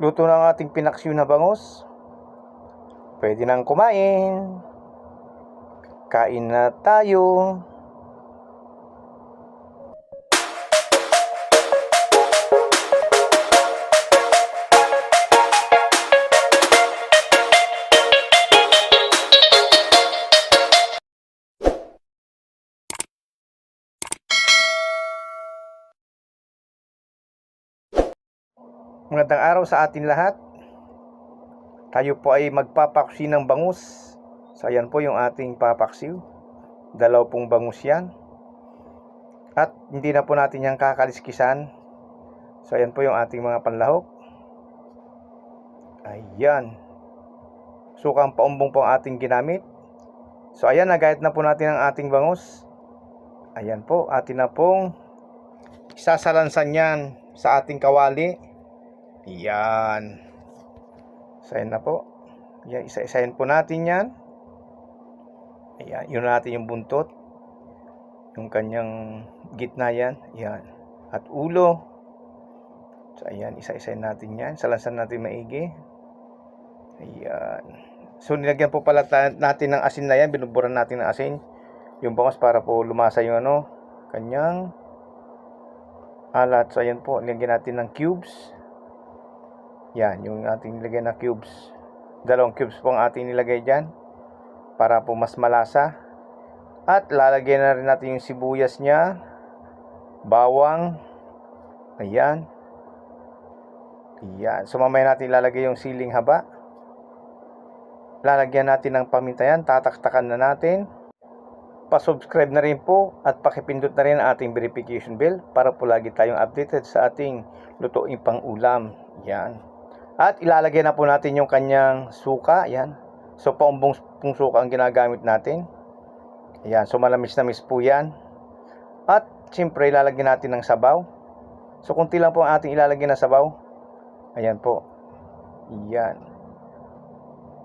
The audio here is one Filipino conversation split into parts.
Luto na ang ating pinaksyo na bangus. Pwede nang kumain. Kain na tayo. Magandang araw sa atin lahat. Tayo po ay magpapaksi ng bangus. So ayan po yung ating papaksiw. Dalaw pong bangus yan. At hindi na po natin yan kakaliskisan. So ayan po yung ating mga panlahok. Ayan. Sukang paumbong po ang ating ginamit. So ayan, nagayat na po natin ang ating bangus. Ayan po, atin na pong isasalansan yan sa ating kawali. Yan. Isayin na po. Yan, isa-isahin po natin yan. Ayan, yun natin yung buntot. Yung kanyang gitna yan. Yan. At ulo. So, ayan, isa-isahin natin yan. Salansan natin maigi. Ayan. So, nilagyan po pala natin ng asin na yan. Binuburan natin ng asin. Yung bangos para po lumasa yung ano, kanyang alat. So, ayan po. Nilagyan natin ng cubes. Yan, yung ating nilagay na cubes. Dalawang cubes po ang ating nilagay dyan. Para po mas malasa. At lalagyan na rin natin yung sibuyas niya. Bawang. Ayan. Ayan. So mamaya natin ilalagay yung siling haba. Lalagyan natin ng paminta yan. Tataktakan na natin. Pa-subscribe na rin po at pakipindot na rin ang ating verification bell para po lagi tayong updated sa ating lutuing pang ulam. Yan. At ilalagay na po natin yung kanyang suka. Yan. So, paumbong pong suka ang ginagamit natin. Yan. So, malamis na miss po yan. At, siyempre, ilalagay natin ng sabaw. So, kunti lang po ang ating ilalagay na sabaw. Ayan po. Yan.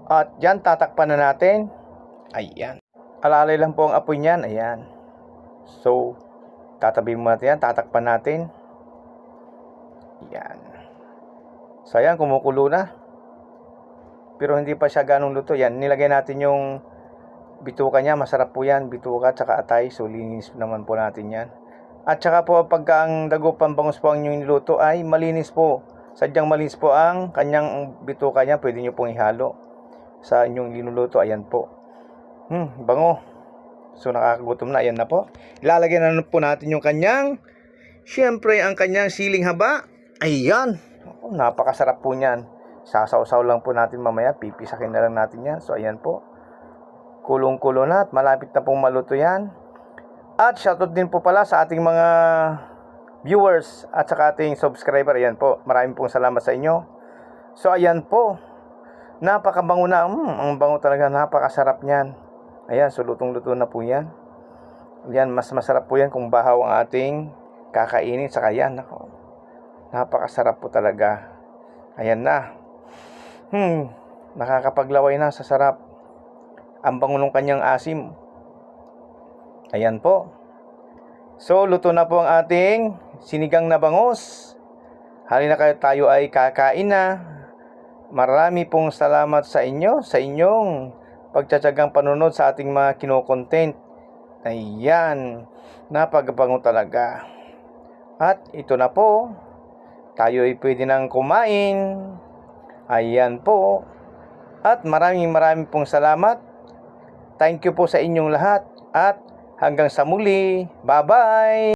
At, yan, tatakpan na natin. Ayan. Alalay lang po ang apoy niyan. Ayan. So, tatabi mo natin yan. Tatakpan natin. Yan. So, ayan, kumukulo na. Pero hindi pa siya ganong luto. Yan, nilagay natin yung bituka niya. Masarap po yan. Bituka tsaka atay. So, linis naman po natin yan. At saka po, pagka ang dagupan bangus po ang inyong niluto ay malinis po. Sadyang malinis po ang kanyang bituka niya. Pwede nyo pong ihalo sa inyong linuluto. Ayan po. Hmm, bango. So, nakakagutom na. Ayan na po. Ilalagay na po natin yung kanyang, syempre, ang kanyang siling haba. Ayan. Oh, napakasarap po niyan. Sasawsaw lang po natin mamaya. Pipisakin na lang natin yan. So, ayan po. Kulong-kulo na at malapit na pong maluto yan. At shoutout din po pala sa ating mga viewers at saka ating subscriber. Ayan po. Maraming pong salamat sa inyo. So, ayan po. Napakabango na. Mm, ang bango talaga. Napakasarap niyan. Ayan, so lutong-luto na po yan. Yan, mas masarap po yan kung bahaw ang ating kakainin. Saka yan, nako. Napakasarap po talaga. Ayan na. Hmm, nakakapaglaway na sa sarap. Ang bango ng kanyang asim. Ayan po. So, luto na po ang ating sinigang na bangus. Halina kayo tayo ay kakain na. Marami pong salamat sa inyo, sa inyong pagtsatsagang panunod sa ating mga kinokontent. Ayan, napagabango talaga. At ito na po, tayo ay pwede nang kumain. Ayan po. At maraming maraming pong salamat. Thank you po sa inyong lahat. At hanggang sa muli. Bye-bye!